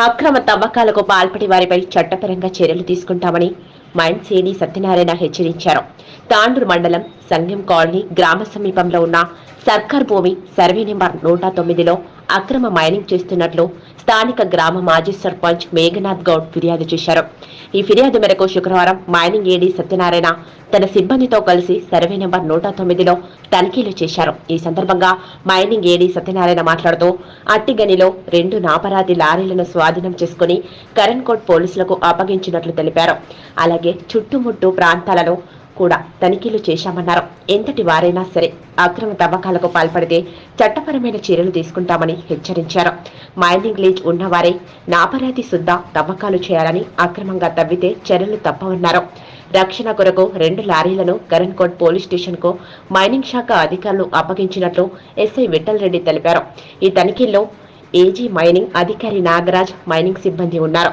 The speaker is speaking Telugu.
అక్రమ తవ్వకాలకు పాల్పడి వారిపై చట్టపరంగా చర్యలు తీసుకుంటామని మైండ్ సేని సత్యనారాయణ హెచ్చరించారు. తాండూరు మండలం సంఘం కాలనీ గ్రామ సమీపంలో ఉన్న సర్కార్ భూమి సర్వే నెంబర్ నూట తొమ్మిదిలో అక్రమ మైనింగ్ చేస్తున్నట్లు స్థానిక గ్రామ మాజీ సర్పంచ్ మేఘనాథ్ గౌడ్ ఫిర్యాదు చేశారు. ఈ ఫిర్యాదు మేరకు శుక్రవారం మైనింగ్ ఏడీ సత్యనారాయణ తన సిబ్బందితో కలిసి సర్వే నెంబర్ నూట తొమ్మిదిలో తనిఖీలు చేశారు. ఈ సందర్భంగా మైనింగ్ ఏడీ సత్యనారాయణ మాట్లాడుతూ అట్టిగనిలో రెండు నాపరాధి లారీలను స్వాధీనం చేసుకుని కరణ్కోట్ పోలీసులకు అప్పగించినట్లు తెలిపారు. అలాగే చుట్టుముట్టు ప్రాంతాలలో కూడా తనిఖీలు చేశామన్నారు. ఎంతటి వారైనా సరే అక్రమ తవ్వకాలకు పాల్పడితే చట్టపరమైన చర్యలు తీసుకుంటామని హెచ్చరించారు. మైనింగ్ లీజ్ ఉన్నవారే నాపరాధి శుద్ధ తవ్వకాలు చేయాలని అక్రమంగా తవ్వితే చర్యలు తప్పవన్నారు. రక్షణ కొరకు రెండు లారీలను కరణ్కోట్ పోలీస్ స్టేషన్కు మైనింగ్ శాఖ అధికారులు అప్పగించినట్లు ఎస్ఐ విఠల్ రెడ్డి తెలిపారు. ఈ తనిఖీల్లో ఏజీ మైనింగ్ అధికారి నాగరాజ్ మైనింగ్ సిబ్బంది ఉన్నారు.